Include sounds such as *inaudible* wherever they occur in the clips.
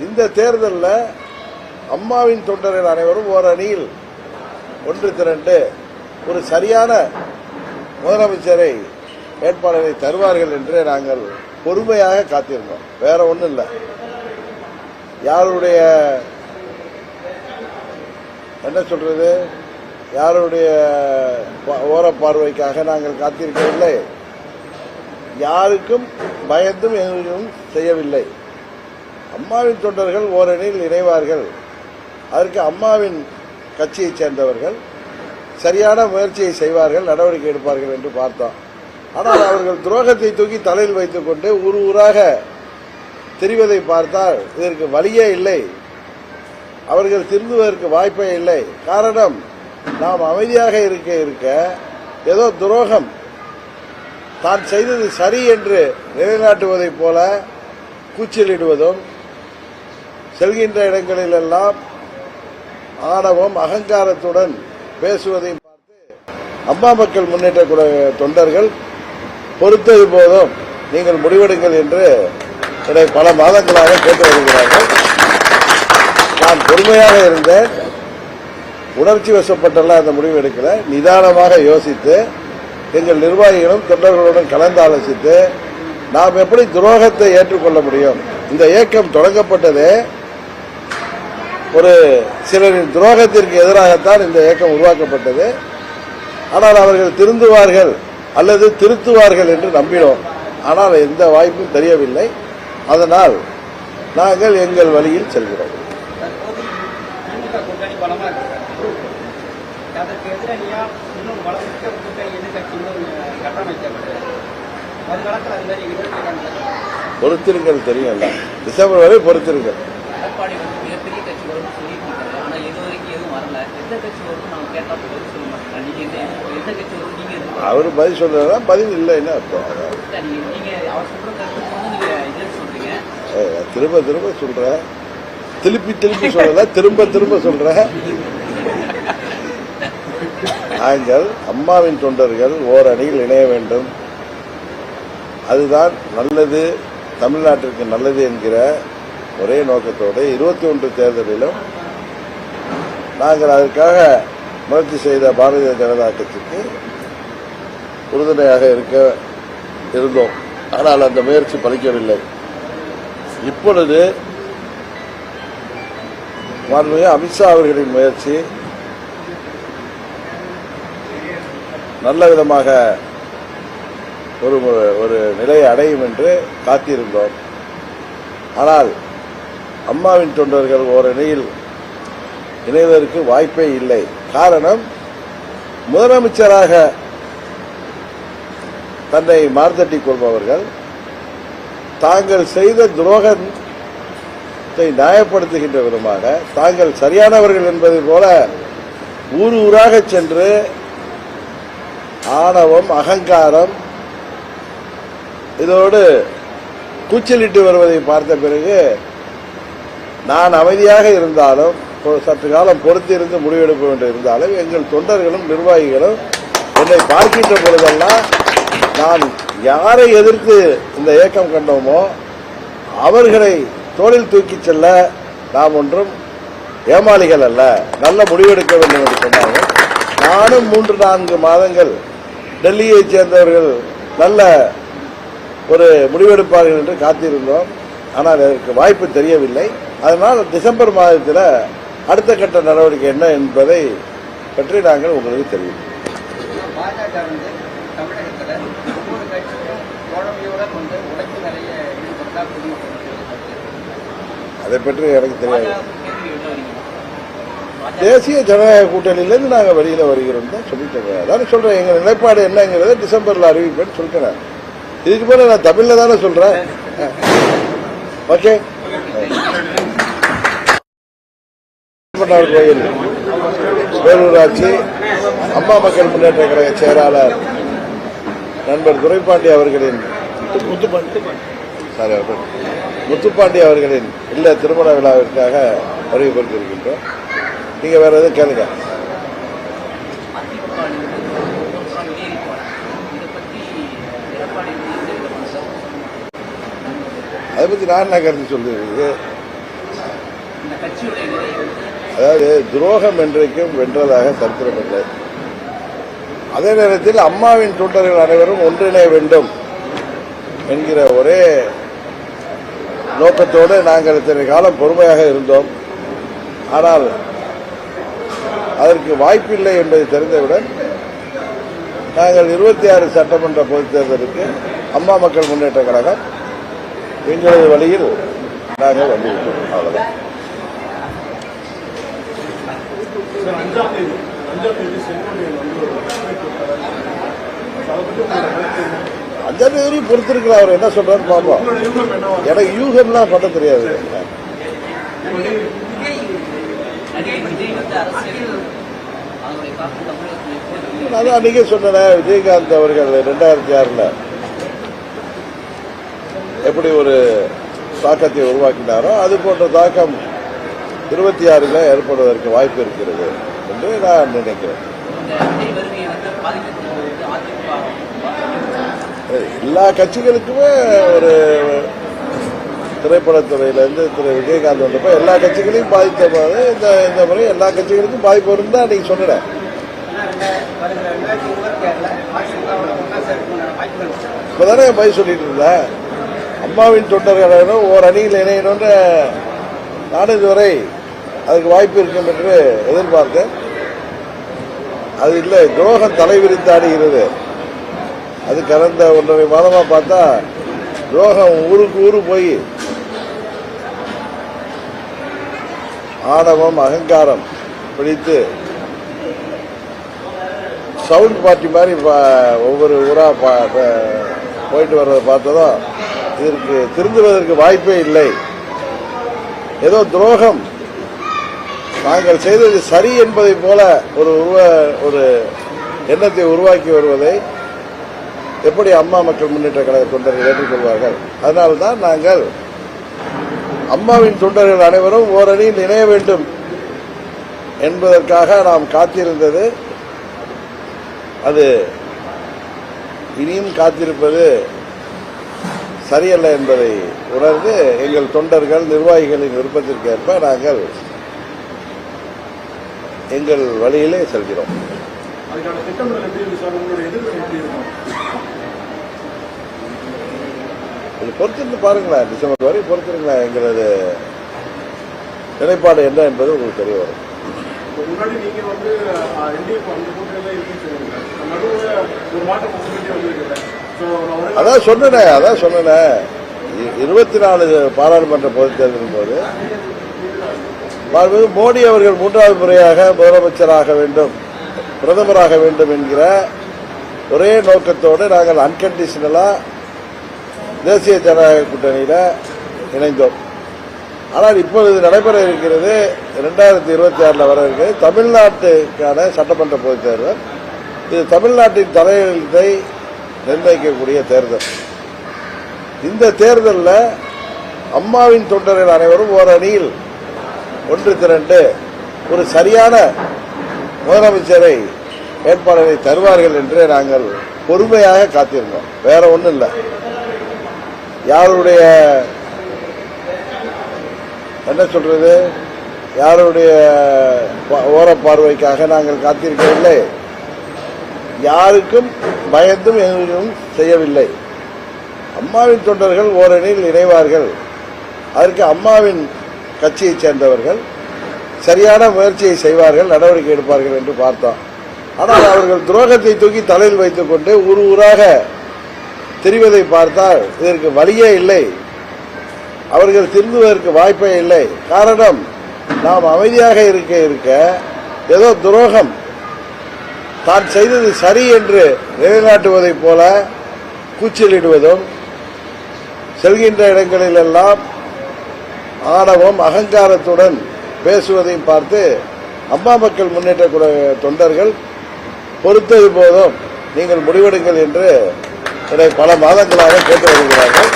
இந்த தேர்தலில் அம்மாவின் தொண்டர்கள் அனைவரும் ஓர் அணியில் ஒன்று திரண்டு ஒரு சரியான முதலமைச்சரை வேட்பாளரை தருவார்கள் என்று நாங்கள் பொறுமையாக காத்திருந்தோம். வேற ஒன்றும் இல்லை. யாருடைய என்ன சொல்றது? யாருடைய ஓரப்பார்வைக்காக நாங்கள் காத்திருக்கவில்லை. யாருக்கும் பயந்தும் எதுவும் செய்யவில்லை. அம்மாவின் தொண்டர்கள் ஓரணியில் இணைவார்கள். அதற்கு அம்மாவின் கட்சியைச் சேர்ந்தவர்கள் சரியான முயற்சியை செய்வார்கள் நடவடிக்கை எடுப்பார்கள் என்று பார்த்தோம். ஆனால் அவர்கள் துரோகத்தை தூக்கி தலையில் வைத்துக்கொண்டு ஊர் ஊராக தெரிவதை பார்த்தால் இதற்கு வழியே இல்லை. அவர்கள் திருந்துவதற்கு வாய்ப்பே இல்லை. காரணம் நாம் அமைதியாக இருக்க இருக்க ஏதோ துரோகம். தான் செய்தது சரி என்று நிலைநாட்டுவதைப் போல கூச்சலிடுவதும் செல்கின்ற இடங்களிலெல்லாம் ஆணவம் அகங்காரத்துடன் பேசுவதையும் பார்த்து அம்மா மக்கள் முன்னேற்ற தொண்டர்கள் பொறுத்தது போதும் நீங்கள் முடிவெடுங்கள் என்று என்னை பல மாதங்களாக கேட்டு வருகிறார்கள். நான் பொறுமையாக இருந்தேன். உணர்ச்சி வசப்பட்டெல்லாம் அந்த முடிவு எடுக்கல. நிதானமாக யோசித்து எங்கள் நிர்வாகிகளும் தொண்டர்களுடன் கலந்து ஆலோசித்து நாம் எப்படி துரோகத்தை ஏற்றுக்கொள்ள முடியும்? இந்த இயக்கம் தொடங்கப்பட்டதே ஒரு சிலரின் துரோகத்திற்கு எதிராகத்தான் இந்த இயக்கம் உருவாக்கப்பட்டது. ஆனால் அவர்கள் திருந்துவார்கள் அல்லது திருத்துவார்கள் என்று நம்பினோம். ஆனால் எந்த வாய்ப்பும் தெரியவில்லை. அதனால் நாங்கள் எங்கள் வழியில் செல்கிறோம். பொறுத்திருங்கள் திமுக டிசம்பர் வரை பொறுத்திருங்கள். அவர் பதில் சொல்றதா பதில் இல்லைன்னு அர்த்தம். திரும்ப திரும்ப சொல்றேன். திருப்பி திருப்பி சொல்லல திரும்ப திரும்ப சொல்றேன். நாங்கள் அம்மாவின் தொண்டர்கள் ஓர் அணியில் இணைய வேண்டும். அதுதான் நல்லது தமிழ்நாட்டிற்கு நல்லது என்கிற ஒரே நோக்கத்தோடு இருபத்தி ஒன்று தேர்தலிலும் நாங்கள் அதற்காக முயற்சி செய்த பாரதிய ஜனதா கட்சிக்கு உறுதுணையாக இருக்க இருந்தோம். ஆனால் அந்த முயற்சி பலிக்கவில்லை. இப்பொழுது மாண்புமிகு அமித்ஷா அவர்களின் முயற்சி நல்ல விதமாக ஒரு ஒரு நிலையை அடையும் என்று காத்திருந்தோம். ஆனால் அம்மாவின் தொண்டர்கள் ஓரணியில் இணைவதற்கு வாய்ப்பே இல்லை. காரணம் முதலமைச்சராக தன்னை மார்த்தட்டிக் கொள்பவர்கள் தாங்கள் செய்த துரோகத்தை நியாயப்படுத்துகின்ற விதமாக தாங்கள் சரியானவர்கள் என்பதை போல ஊர் ஊராக சென்று ஆணவம் அகங்காரம் இதோடு கூச்சலிட்டு வருவதை பார்த்த பிறகு நான் அமைதியாக இருந்தாலும் சற்று காலம் பொறுத்திருந்து முடிவெடுக்க வேண்டும் இருந்தாலும் எங்கள் தொண்டர்களும் நிர்வாகிகளும் என்னை பார்க்கின்ற பொழுதெல்லாம் நான் யாரை எதிர்த்து இந்த இயக்கம் கண்டோமோ அவர்களை தோளில் தூக்கிச் செல்ல நாம் ஒன்றும் ஏமாளிகள் அல்ல. நல்ல முடிவெடுக்க வேண்டும் என்று சொன்னாங்க நானும் மூன்று நான்கு மாதங்கள் டெல்லியைச் சேர்ந்தவர்கள் நல்ல ஒரு முடிவெடுப்பார்கள் என்று காத்திருந்தோம். ஆனால் அதற்கு வாய்ப்பு தெரியவில்லை. அதனால் டிசம்பர் மாதத்தில் அடுத்த கட்ட நடவடிக்கை என்ன என்பதை பற்றி நாங்கள் உங்களுக்கு தெரிவிப்போம். பொதுமக்கள் அதை பற்றி எனக்கு தெரியாது. தேசிய ஜனநாயக கூட்டணியிலிருந்து நாங்கள் வெளியில வருகிறோம் தான் சொல்லிட்டேன் அதான் சொல்றேன். எங்க நிலைப்பாடு என்னங்கிறத டிசம்பர்ல அறிவிப்பேன்னு சொல்லிட்டேன் இதுக்கு மேல நான் தமிழ்ல தானே சொல்றேன். *laughs* ஓகே. பண்ணார் கோயில் பேரூராட்சி அம்மா மக்கள் முன்னேற்ற கழக செயலாளர் நண்பர் துரைப்பாண்டி அவர்களின் சாரி அவர்கள். முத்துப்பாண்டி அவர்களின் இல்ல திருமண விழாவிற்காக வருகை நீங்க வேற எதுவும் கேளுங்க. அதை பத்தி நான் என்ன கருத்து சொல்லுறது இந்த கட்சியுடைய நிலையை வந்து அதாவது துரோகம் என்றைக்கும் வென்றதாக சரித்திரமில்லை அதே நேரத்தில் அம்மாவின் தொண்டர்கள் அனைவரும் ஒன்றிணைய வேண்டும் என்கிற ஒரே நோக்கத்தோடு நாங்கள் இத்தனை காலம் பொறுமையாக இருந்தோம். ஆனால் அதற்கு வாய்ப்பில்லை என்பதை தெரிந்தவுடன் நாங்கள் இருபத்தி ஆறு சட்டமன்ற பொதுத் தேர்தலுக்கு அம்மா மக்கள் முன்னேற்ற கழகம் எங்களது வழியில் நாங்கள் வந்துவிட்டோம் அவ்வளவுதான் சார், அஞ்சாம் தேதி அஞ்சாம் தேதி வந்து அஞ்சாம் தேதி அவர். என்ன சொல்றாரு பார்ப்போம். உங்களோட யூகம் எல்லாம் எனக்கு யூகம்லாம் பண்ண தெரியாது. இப்போ நான் தான் அன்றைக்கே சொன்னேன் விஜயகாந்த் அவர்கள் ரெண்டாயிரத்தி ஆறில் எப்படி ஒரு தாக்கத்தை உருவாக்கினாரோ அது போன்ற தாக்கம் இருபத்தி ஆறில் ஏற்படுவதற்கு வாய்ப்பு இருக்கிறது என்று நான் நினைக்கிறேன். எல்லா கட்சிகளுக்குமே ஒரு திரைப்படத்துறையிலேருந்து திரு விஜயகாந்த் வந்தப்போ எல்லா கட்சிகளையும் பாதித்த போது இந்த இந்த முறை எல்லா கட்சிகளுக்கும் பாதிப்பு வரும் தான் நீங்கள் சொன்னேன். ஆனா பதில் சொல்லிட்டு இருந்தேன். அம்மாவின் தொண்டர்கள் ஓர் அணியில் இணையணும்னு நான் இதுவரை அதுக்கு வாய்ப்பு இருக்கும் என்று எதிர்பார்த்தேன். அது இல்லை துரோகம் தலைவிரித்தாடுகிறது அது கடந்த ஒன்றரை மாதமாக பார்த்தா துரோகம் ஊருக்கு ஊரு போய் ஆணவம் அகங்காரம் பிடித்து சவுண்ட் பார்ட்டி மாதிரி ஒவ்வொரு ஊராக போயிட்டு வர்றதை பார்த்ததும் இதற்கு திருந்துவதற்கு வாய்ப்பே இல்லை. ஏதோ துரோகம். நாங்கள் செய்தது சரி என்பதை போல ஒரு உருவ ஒரு எண்ணத்தை உருவாக்கி வருவதை எப்படி அம்மா மக்கள் முன்னேற்ற கழக தொண்டர்கள் ஏற்றுக்கொள்வார்கள்? அதனால்தான் நாங்கள் அம்மாவின் தொண்டர்கள் அனைவரும் ஓரணியில் இணைய வேண்டும் என்பதற்காக நாம் காத்திருந்தது. அது இனியும் காத்திருப்பது சரியல்ல என்பதை உணர்ந்து எங்கள் தொண்டர்கள் நிர்வாகிகளின் விருப்பத்திற்கு ஏற்ப நாங்கள் எங்கள் வழியிலே செல்கிறோம். இது பொறுத்திருந்து பாருங்களேன். டிசம்பர் வரை பொறுத்திருங்களேன். எங்களது நிலைப்பாடு என்ன என்பது உங்களுக்கு தெரிய வரும். முன்னாடி நீங்க வந்து அதான் சொன்னேனே அதான் சொன்னேனே. இருபத்தி நாலு பாராளுமன்ற பொதுத் தேர்தலின் போது மாண்புமிகு மோடி அவர்கள் மூன்றாவது முறையாக முதலமைச்சராக வேண்டும் பிரதமராக வேண்டும் என்கிற ஒரே நோக்கத்தோடு நாங்கள் அன்கண்டிஷனலாக தேசிய ஜனநாயக கூட்டணியில் இணைந்தோம். ஆனால் இப்பொழுது நடைபெற இருக்கிறது ரெண்டாயிரத்தி இருபத்தி ஆறில் வர இருக்கிறது தமிழ்நாட்டுக்கான சட்டமன்ற பொதுத் தேர்தல். இது தமிழ்நாட்டின் தலையெழுத்தை நிர்ணயிக்கக்கூடிய தேர்தல். இந்த தேர்தலில் அம்மாவின் தொண்டர்கள் அனைவரும் ஓரணியில் அணியில் ஒன்று திரண்டு ஒரு சரியான முதலமைச்சரை வேட்பாளரை தருவார்கள் என்று நாங்கள் பொறுமையாக காத்திருந்தோம். வேற ஒன்றும் இல்லை. யாருடைய என்ன சொல்றது? யாருடைய ஓரப்பார்வைக்காக நாங்கள் காத்திருக்கவில்லை. யாருக்கும் பயந்தும் எதுவும் செய்யவில்லை. அம்மாவின் தொண்டர்கள் ஓரணியில் இணைவார்கள். அதற்கு அம்மாவின் கட்சியைச் சேர்ந்தவர்கள் சரியான முயற்சியை செய்வார்கள் நடவடிக்கை எடுப்பார்கள் என்று பார்த்தோம். ஆனால் அவர்கள் துரோகத்தை தூக்கி தலையில் வைத்துக் கொண்டு ஊர் ஊராக தெரிவதை பார்த்தால் இதற்கு வழியே இல்லை. அவர்கள் திருந்துவதற்கு வாய்ப்பே இல்லை. காரணம் நாம் அமைதியாக இருக்க இருக்க ஏதோ துரோகம். தான் செய்தது சரி என்று நிலைநாட்டுவதைப் போல கூச்சலிடுவதும் செல்கின்ற இடங்களிலெல்லாம் ஆணவம் அகங்காரத்துடன் பேசுவதையும் பார்த்து அம்மா மக்கள் முன்னேற்ற தொண்டர்கள் பொறுத்தது போதும் நீங்கள் முடிவெடுங்கள் என்று என்னை பல மாதங்களாக கேட்டு வருகிறார்கள்.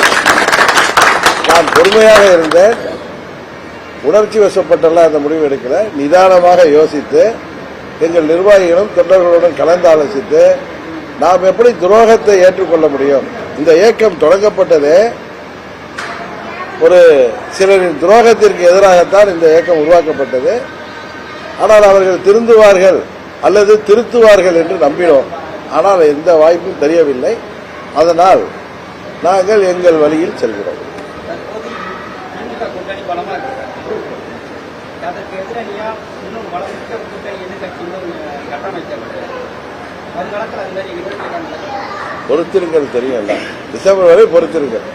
நான் பொறுமையாக இருந்தேன். உணர்ச்சி வசப்பட்டெல்லாம் அந்த முடிவு எடுக்கல. நிதானமாக யோசித்து எங்கள் நிர்வாகிகளும் தொண்டர்களுடன் கலந்து ஆலோசித்து நாம் எப்படி துரோகத்தை ஏற்றுக்கொள்ள முடியும்? இந்த இயக்கம் தொடங்கப்பட்டதே ஒரு சிலரின் துரோகத்திற்கு எதிராகத்தான் இந்த இயக்கம் உருவாக்கப்பட்டது. ஆனால் அவர்கள் திருந்துவார்கள் அல்லது திருத்துவார்கள் என்று நம்பினோம். ஆனால் எந்த வாய்ப்பும் தெரியவில்லை. அதனால் நாங்கள் எங்கள் வழியில் செல்கிறோம். பொறுத்திருங்கள் தெரியும்ல டிசம்பர் வரை பொறுத்திருங்கள்.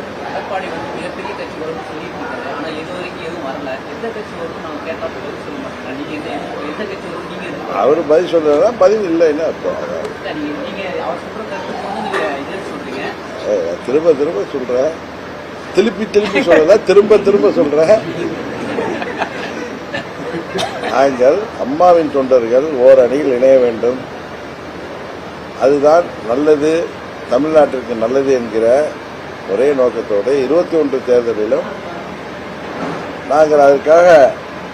அவர் பதில் சொல்றதா பதில் இல்லைன்னு அர்த்தம். திரும்ப திரும்ப சொல்றேன். திருப்பி திருப்பி சொல்லல திரும்ப திரும்ப சொல்றேன். நாங்கள் அம்மாவின் தொண்டர்கள் ஓர் அணியில் இணைய வேண்டும். அதுதான் நல்லது தமிழ்நாட்டிற்கு நல்லது என்கிற ஒரே நோக்கத்தோடு இருபத்தி ஒன்று தேர்தலிலும் நாங்கள் அதற்காக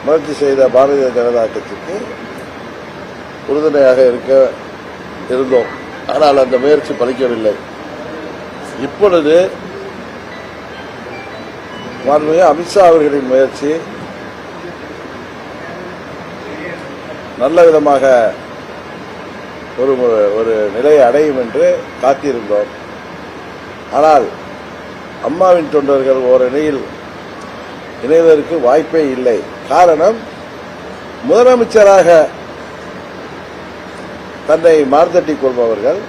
முயற்சி செய்த பாரதிய ஜனதா கட்சிக்கு உறுதுணையாக இருக்க இருந்தோம். ஆனால் அந்த முயற்சி பலிக்கவில்லை. இப்பொழுது மாண்புமிகு அமித்ஷா அவர்களின் முயற்சி நல்ல விதமாக ஒரு ஒரு நிலையை அடையும் என்று காத்திருந்தோம். ஆனால் அம்மாவின் தொண்டர்கள் ஓரணியில் இணைவதற்கு வாய்ப்பே இல்லை. காரணம் முதலமைச்சராக தன்னை மார்த்தட்டிக் கொள்பவர்கள்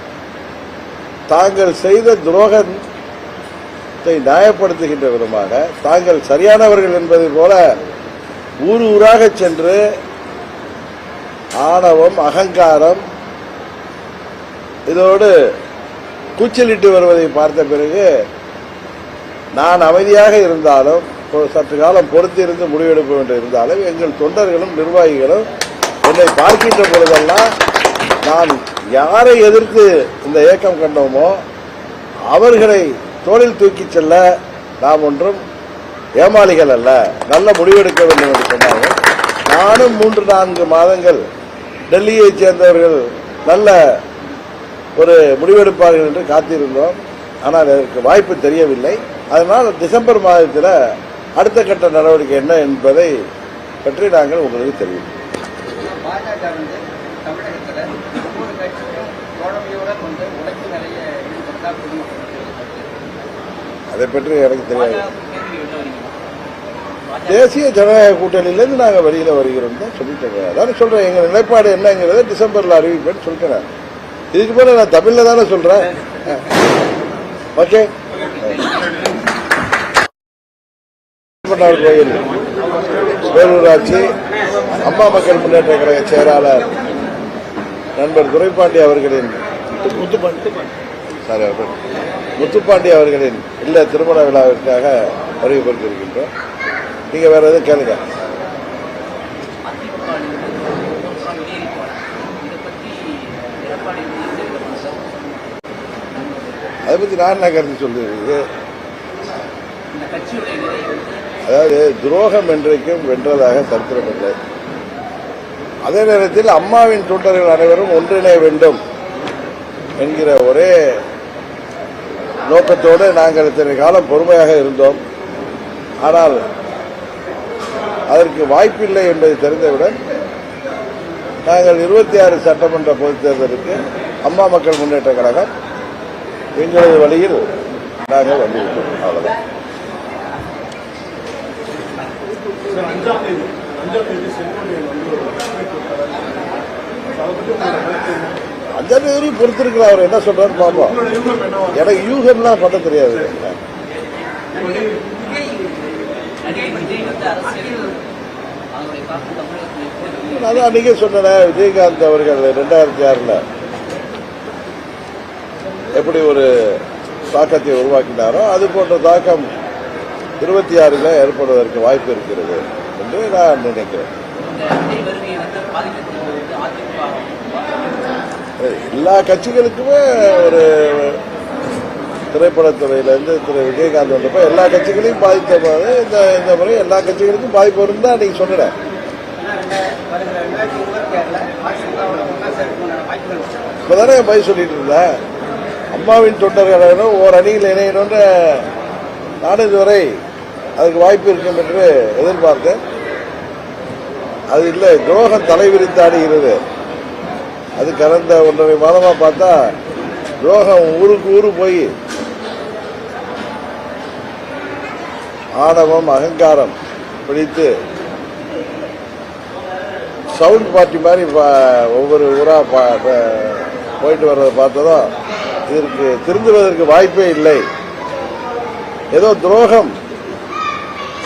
தாங்கள் செய்த துரோகத்தை நியாயப்படுத்துகின்ற விதமாக தாங்கள் சரியானவர்கள் என்பதை போல ஊர் ஊராக சென்று ஆணவம் அகங்காரம் இதோடு கூச்சலிட்டு வருவதை பார்த்த பிறகு நான் அமைதியாக இருந்தாலும் சற்று காலம் பொறுத்திருந்து முடிவெடுக்க வேண்டும் இருந்தாலும் எங்கள் தொண்டர்களும் நிர்வாகிகளும் என்னை பார்க்கின்ற பொழுதெல்லாம் நான் யாரை எதிர்த்து இந்த இயக்கம் கண்டோமோ அவர்களை தோளில் தூக்கிச் செல்ல நாம் ஒன்றும் ஏமாளிகள் அல்ல. நல்ல முடிவெடுக்க வேண்டும் என்று சொன்னார்கள். நானும் மூன்று நான்கு மாதங்கள் டெல்லியைச் சேர்ந்தவர்கள் நல்ல ஒரு முடிவெடுப்பார்கள் என்று காத்திருந்தோம். ஆனால் அதற்கு வாய்ப்பு தெரியவில்லை. அதனால் டிசம்பர் மாதத்தில் அடுத்த கட்ட நடவடிக்கை என்ன என்பதை பற்றி நாங்கள் உங்களுக்கு தெரிவிப்போம். பொதுமக்கள் அதை பற்றி எனக்கு தெரியாது. தேசிய ஜனநாயக கூட்டணியிலேருந்து நாங்கள் வெளியில் வருகிறோம் தான் சொல்லிட்டேங்க அதான் சொல்கிறேன் எங்கள் நிலைப்பாடு என்னங்கிறத டிசம்பரில் அறிவிப்பேன்னு சொல்லிட்டேன். இதுக்கு மேலே நான் தமிழில் தானே சொல்கிறேன் *laughs* ஓகே. பண்ணார் கோயில் பேரூராட்சி அம்மா மக்கள் முன்னேற்ற கழக செயலாளர் நண்பர் துரைப்பாண்டி அவர்களின் சாரி அவர்கள் முத்துப்பாண்டி அவர்களின் இல்ல திருமண விழாவிற்காக வருகை பொறுத்திருக்கின்றோம் நீங்க வேற எதுவும் கேளுங்க. அதை பத்தி நான் என்ன கருத்து சொல்லுறது அதாவது துரோகம் என்றைக்கும் வென்றதாக சரித்திரமில்லை அதே நேரத்தில் அம்மாவின் தொண்டர்கள் அனைவரும் ஒன்றிணைய வேண்டும் என்கிற ஒரே நோக்கத்தோடு நாங்கள் இத்தனை காலம் பொறுமையாக இருந்தோம். ஆனால் அதற்கு வாய்ப்பில்லை என்பதை தெரிந்தவுடன் நாங்கள் இருபத்தி ஆறு சட்டமன்ற பொதுத் தேர்தலுக்கு அம்மா மக்கள் முன்னேற்ற கழகம் எங்களது வழியில் நாங்கள் வந்துவிட்டோம் அவ்வளவுதான். அஞ்சாம் தேதி அஞ்சாம் தேதி செங்கோட்டையன் வந்து? அஞ்சாம் தேதி பொறுத்திருக்கிற அவர். என்ன சொல்றாரு என்னவா எனக்கு யூகம்லாம் பண்ண தெரியாது. நான் அன்னைக்கே சொன்னேன் விஜயகாந்த் அவர்கள் ரெண்டாயிரத்தி ஆறுல எப்படி ஒரு தாக்கத்தை உருவாக்கினாரோ அது போன்ற தாக்கம் இருபத்தி ஆறில் ஏற்படுவதற்கு வாய்ப்பு இருக்கிறது. என்று நான் நினைக்கிறேன். எல்லா கட்சிகளுக்குமே ஒரு திரைப்படத்துறையிலேருந்து திரு விஜயகாந்த் வந்தப்போ எல்லா கட்சிகளையும் பாதித்த போது இந்த இந்த முறை எல்லா கட்சிகளுக்கும் பாதிப்பு வரும் தான் அன்னைக்கு சொன்னேன் இருக்கு. இப்பதானே போய் சொல்லிட்டு இருந்தேன். அம்மாவின் தொண்டர்களும் ஓர் அணியில் இணையணும்னு நானும் இதுவரை அதுக்கு வாய்ப்பு இருக்கும் என்று எதிர்பார்த்தேன். அது இல்லை துரோகம் தலைவிரித்தாடுகிறது அது கடந்த ஒன்றரை மாதமா பார்த்தா துரோகம் ஊருக்கு ஊரு போய் ஆணவம் அகங்காரம் பிடித்து சவுண்ட் பார்ட்டி மாதிரி ஒவ்வொரு ஊரா பா- போயிட்டு வர்றதை பார்த்ததும் இதற்கு திருந்துவதற்கு வாய்ப்பே இல்லை. ஏதோ துரோகம்.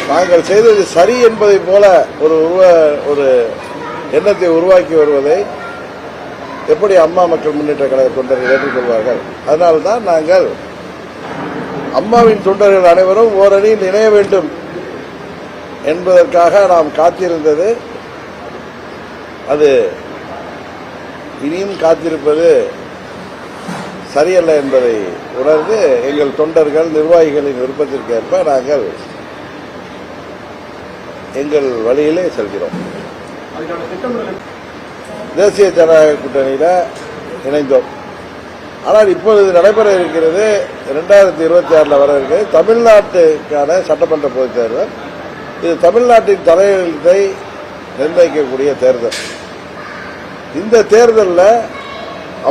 நாங்கள் செய்தது சரி என்பதை போல ஒரு உருவ ஒரு எண்ணத்தை உருவாக்கி வருவதை எப்படி அம்மா மக்கள் முன்னேற்ற கழக தொண்டர்கள் ஏற்றுக்கொள்வார்கள்? அதனால்தான் நாங்கள் அம்மாவின் தொண்டர்கள் அனைவரும் ஓரணியில் இணைய வேண்டும் என்பதற்காக நாம் காத்திருந்தது. அது இனியும் காத்திருப்பது சரியல்ல என்பதை உணர்ந்து எங்கள் தொண்டர்கள் நிர்வாகிகளின் விருப்பத்திற்கேற்ப நாங்கள் எங்கள் வழியிலே செல்கிறோம். தேசிய ஜனநாயக கூட்டணியில இணைந்தோம். ஆனால் இப்பொழுது நடைபெற இருக்கிறது இரண்டாயிரத்தி இருபத்தி ஆறுல வர இருக்கிறது தமிழ்நாட்டுக்கான சட்டமன்ற பொதுத் தேர்தல். இது தமிழ்நாட்டின் தலையெழுத்தை நிர்ணயிக்கக்கூடிய தேர்தல். இந்த தேர்தலில்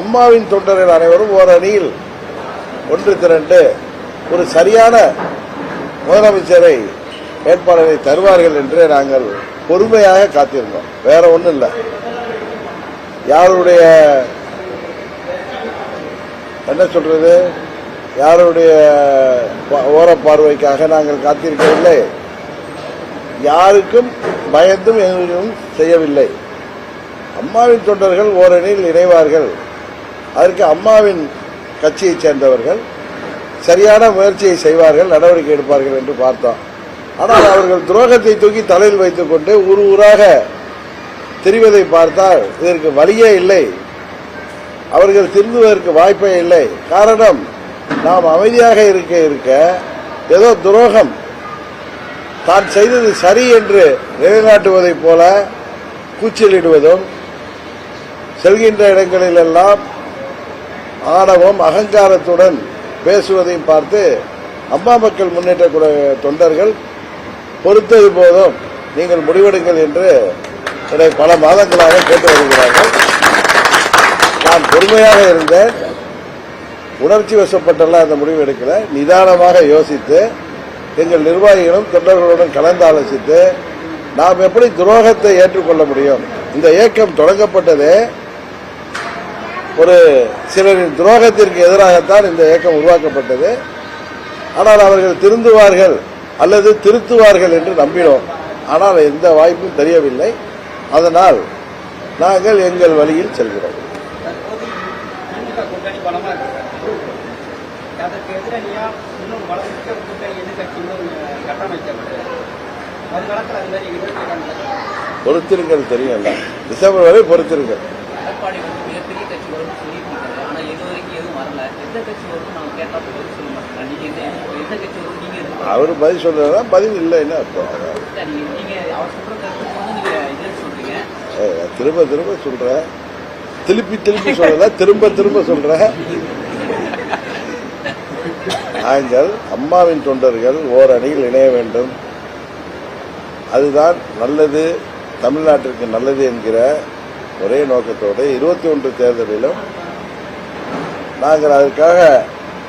அம்மாவின் தொண்டர்கள் அனைவரும் ஓர் அணியில் ஒன்று திரண்டு ஒரு சரியான முதலமைச்சரை வேட்பாளரை தருவார்கள் என்று நாங்கள் பொறுமையாக காத்திருந்தோம். வேற ஒன்றும் இல்லை. யாருடைய என்ன சொல்றது? யாருடைய ஓர ஓரப்பார்வைக்காக நாங்கள் காத்திருக்கவில்லை. யாருக்கும் பயந்தும் எதுவும் செய்யவில்லை. அம்மாவின் தொண்டர்கள் ஓரணியில் இணைவார்கள். அதற்கு அம்மாவின் கட்சியைச் சேர்ந்தவர்கள் சரியான முயற்சியை செய்வார்கள் நடவடிக்கை எடுப்பார்கள் என்று பார்த்தோம். ஆனால் அவர்கள் துரோகத்தை தூக்கி தலையில் வைத்துக் கொண்டு ஊர் ஊராக தெரிவதை பார்த்தால் இதற்கு வழியே இல்லை. அவர்கள் திருந்துவதற்கு வாய்ப்பே இல்லை. காரணம் நாம் அமைதியாக இருக்க இருக்க ஏதோ துரோகம். தான் செய்தது சரி என்று நிலைநாட்டுவதைப் போல கூச்சலிடுவதும் செல்கின்ற இடங்களிலெல்லாம் ஆணவம் அகங்காரத்துடன் பேசுவதையும் பார்த்து அம்மா மக்கள் முன்னேற்ற தொண்டர்கள் பொறுத்தது போதும். நீங்கள் முடிவெடுங்கள் என்று என்னை பல மாதங்களாக கேட்டு வருகிறார்கள். நான் பொறுமையாக இருந்தேன். உணர்ச்சி வசப்பட்டெல்லாம் அந்த முடிவு எடுக்கல. நிதானமாக யோசித்து எங்கள் நிர்வாகிகளும் தொண்டர்களுடன் கலந்து ஆலோசித்து நாம் எப்படி துரோகத்தை ஏற்றுக்கொள்ள முடியும்? இந்த இயக்கம் தொடங்கப்பட்டதே ஒரு சிலரின் துரோகத்திற்கு எதிராகத்தான் இந்த இயக்கம் உருவாக்கப்பட்டது. ஆனால் அவர்கள் திருந்துவார்கள். அல்லது திருத்துவார்கள் என்று நம்பினோம். ஆனால் எந்த வாய்ப்பும் தெரியவில்லை. அதனால் நாங்கள் எங்கள் வழியில் செல்கிறோம். பொறுத்திருங்கள் தெரியல டிசம்பர் வரை பொறுத்திருங்கள். எந்த கட்சி அவர் பதில் சொல்றதா பதில் இல்லைன்னு அர்த்தம். சொல்ற திரும்ப திரும்ப சொல்றேன் திருப்பி திருப்பி சொல்லல திரும்ப திரும்ப சொல்றேன் நாங்கள் அம்மாவின் தொண்டர்கள் ஓர் அணியில் இணைய வேண்டும். அதுதான் நல்லது தமிழ்நாட்டிற்கு நல்லது என்கிற ஒரே நோக்கத்தோடு இருபத்தி ஒன்று தேர்தலிலும் நாங்கள் அதற்காக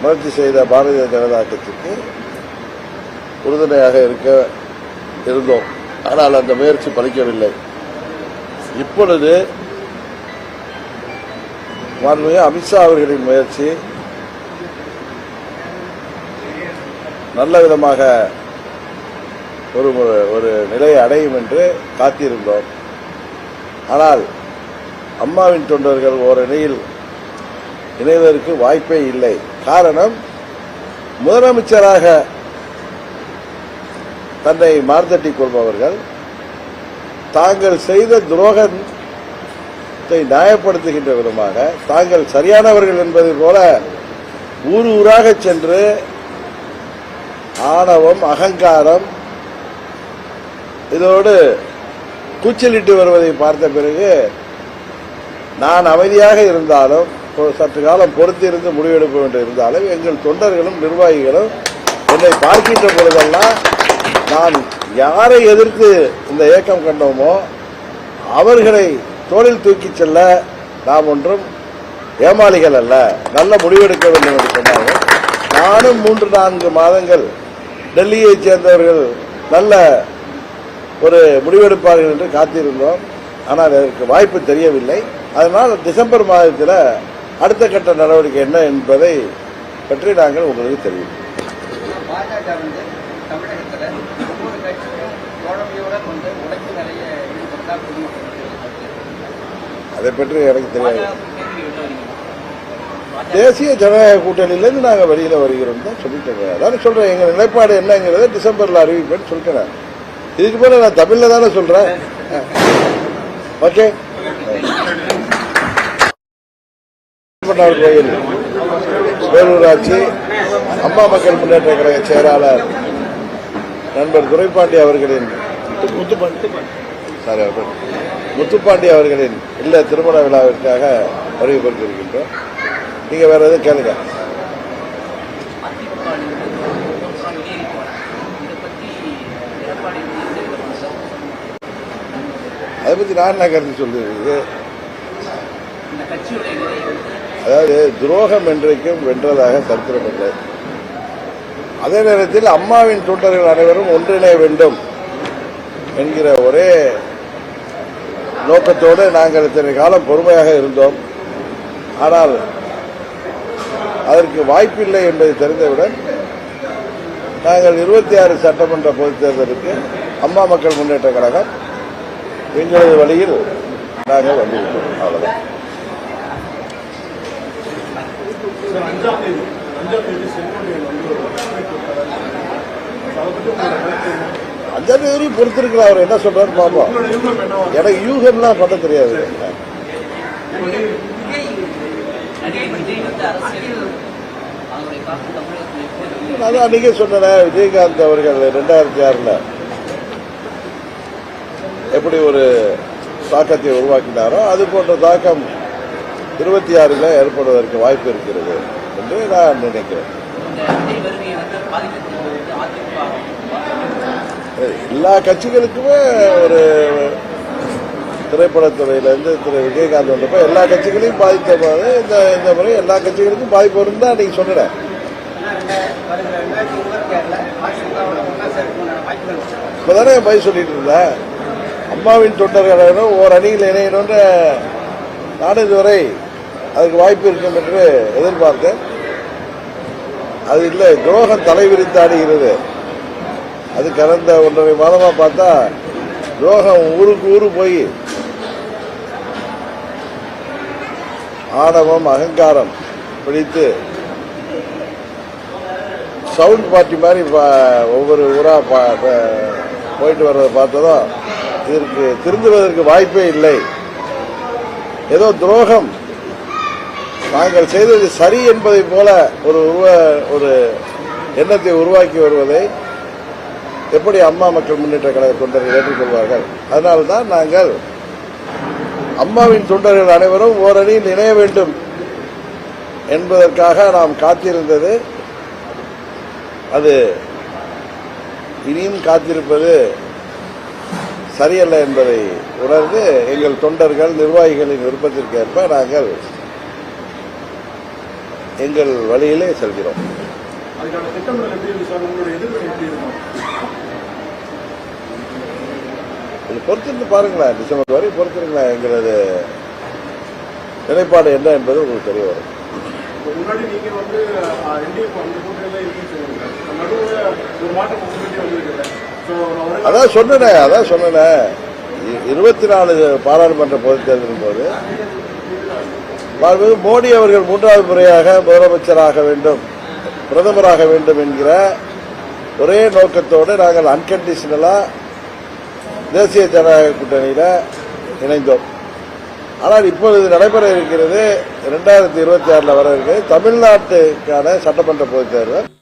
முயற்சி செய்த பாரதிய ஜனதா கட்சிக்கு உறுதுணையாக இருக்க இருந்தோம். ஆனால் அந்த முயற்சி பலிக்கவில்லை. இப்பொழுது மாண்புமிகு அமித்ஷா அவர்களின் முயற்சி நல்ல விதமாக ஒரு ஒரு நிலையை அடையும் என்று காத்திருந்தோம். ஆனால் அம்மாவின் தொண்டர்கள் ஓரணியில் இணைவதற்கு வாய்ப்பே இல்லை. காரணம் முதலமைச்சராக தன்னை மார்த்தட்டிக் கொள்பவர்கள் தாங்கள் செய்த துரோகத்தை நியாயப்படுத்துகின்ற விதமாக தாங்கள் சரியானவர்கள் என்பது போல ஊர் ஊராக சென்று ஆணவம் அகங்காரம் இதோடு கூச்சலிட்டு வருவதை பார்த்த பிறகு நான் அமைதியாக இருந்தாலும் சற்று காலம் பொறுத்திருந்து முடிவெடுக்க வேண்டி இருந்தாலும் எங்கள் தொண்டர்களும் நிர்வாகிகளும் என்னை பார்க்கின்ற பொழுதெல்லாம் நான் யாரை எதிர்த்து இந்த இயக்கம் கண்டோமோ அவர்களை தோளில் தூக்கிச் செல்ல நாம் ஒன்றும் ஏமாளிகள் அல்ல. நல்ல முடிவெடுக்க வேண்டும் என்று சொன்னார்கள். நானும் மூன்று நான்கு மாதங்கள் டெல்லியைச் சேர்ந்தவர்கள் நல்ல ஒரு முடிவெடுப்பார்கள் என்று காத்திருந்தோம். ஆனால் அதற்கு வாய்ப்பு தெரியவில்லை. அதனால் டிசம்பர் மாதத்தில் அடுத்த கட்ட நடவடிக்கை என்ன என்பதை பற்றி நாங்கள் உங்களுக்கு தெரிவிப்போம். அதை பற்றி எனக்கு தெரியாது. தேசிய ஜனநாயக கூட்டணியிலேருந்து நாங்கள் வெளியில் வருகிறோம் தான் சொல்லிட்டேங்க அதான் சொல்கிறேன் எங்கள் நிலைப்பாடு என்னங்கிறத டிசம்பரில் அறிவிப்பேன்னு சொல்லிட்டேன். இதுக்கு மேலே நான் தமிழில் தானே சொல்கிறேன் ஓகே. பண்ணார் கோயில் பேரூராட்சி அம்மா மக்கள் முன்னேற்ற கழக செயலாளர் நண்பர் துரைப்பாண்டி அவர்களின் முத்துப்பாண்டி. சாரி அவர்கள் முத்துப்பாண்டி அவர்களின் இல்ல திருமண விழாவிற்காக வருகை பெற்றிருக்கின்றோம் நீங்க வேற எதுவும் கேளுங்க. அதை பத்தி நான் என்ன கருத்து சொல்லியிருக்கிறது அதாவது துரோகம் என்றைக்கும் வென்றதாக சரித்திரம் இல்லை. அதே நேரத்தில் அம்மாவின் தொண்டர்கள் அனைவரும் ஒன்றிணைய வேண்டும் என்கிற ஒரே நோக்கத்தோடு நாங்கள் இத்தனை காலம் பொறுமையாக இருந்தோம். ஆனால் அதற்கு வாய்ப்பில்லை என்பதை தெரிந்தவுடன் நாங்கள் இருபத்தி ஆறு சட்டமன்ற பொதுத் தேர்தலுக்கு அம்மா மக்கள் முன்னேற்ற கழகம் எங்களது வழியில் நாங்கள் வந்துவிட்டோம் அவ்வளவுதான். சார் அஞ்சாம் தேதி அஞ்சாம் பொறுத்திருக்கிறார் பொறுத்திருக்கிற அவர். என்ன சொல்றாரு பாப்பா? எனக்கு யூகம்லாம் பண்ண தெரியாது. நான் நீங்க அன்னைக்கே சொன்னேன் விஜயகாந்த் அவர்கள் ரெண்டாயிரத்தி ஆறுல எப்படி ஒரு தாக்கத்தை உருவாக்கினாரோ அது போன்ற தாக்கம் இருபத்தி ஆறில் ஏற்படுவதற்கு வாய்ப்பு இருக்கிறது என்று நான் நினைக்கிறேன் இந்த விஜய் வருகையை வந்து பாதிக்கத்துக்கு வந்து அதிமுக எல்லா கட்சிகளுக்குமே ஒரு திரைப்படத்துறையிலேருந்து திரு விஜயகாந்த் வந்தப்போ எல்லா கட்சிகளையும் பாதித்த போது இந்த இந்த முறை எல்லா கட்சிகளுக்கும் பாதிப்பு வரும் தான் நீங்கள் சொன்னேன். ஆனா பதில் சொல்லிட்டு இருந்தேன். அம்மாவின் தொண்டர்களும் ஓர் அணியில் இணையணும்னு நான் இதுவரை அதுக்கு வாய்ப்பு இருக்கும் என்று எதிர்பார்த்தேன். அது இல்லை துரோகம் தலைவிரித்தாடுகிறது அது கடந்த ஒன்றரை மாதமாக பார்த்தா துரோகம் ஊருக்கு ஊரு போய். ஆணவம் அகங்காரம் பிடித்து சவுண்ட் பார்ட்டி மாதிரி ஒவ்வொரு ஊராக பா- போயிட்டு வர்றதை பார்த்ததும் இதற்கு திருந்துவதற்கு வாய்ப்பே இல்லை. ஏதோ துரோகம். நாங்கள் செய்தது சரி என்பதை போல ஒரு உருவ ஒரு எண்ணத்தை உருவாக்கி வருவதை எப்படி அம்மா மக்கள் முன்னேற்ற கழக தொண்டர்கள் ஏற்றுக்கொள்வார்கள் அதனால்தான் நாங்கள் அம்மாவின் தொண்டர்கள் அனைவரும் ஓரணியில் இணைய வேண்டும் என்பதற்காக நாம் காத்திருந்தது. அது இனியும் காத்திருப்பது சரியல்ல என்பதை உணர்ந்து எங்கள் தொண்டர்கள் நிர்வாகிகளின் விருப்பத்திற்கேற்ப நாங்கள் எங்கள் வழியிலே செல்கிறோம் அதுக்கான திட்டமிடல் எப்படி இருக்கு சார் உங்களோட எதிர்ப்பு எப்படி இருக்கும் இது பொறுத்திருந்து பாருங்களேன் டிசம்பர் வரை பொறுத்திருங்களேன் எங்களது நிலைப்பாடு என்ன என்பது உங்களுக்கு தெரிய வரும். முன்னாடி நீங்க வந்து அதான் சொன்னேன் அதான் சொன்னேன். இருபத்தி நாலு பாராளுமன்ற பொதுத் தேர்தலின் போது மோடி அவர்கள் மூன்றாவது முறையாக முதலமைச்சராக வேண்டும் பிரதமராக வேண்டும் என்கிற ஒரே நோக்கத்தோடு நாங்கள் அன்கண்டிஷனலா தேசிய ஜனநாயக கூட்டணியில் இணைந்தோம். ஆனால் இப்பொழுது நடைபெற இருக்கிறது இரண்டாயிரத்தி இருபத்தி ஆறில் வர இருக்கிறது. தமிழ்நாட்டுக்கான சட்டமன்ற பொதுத் தேர்தல்.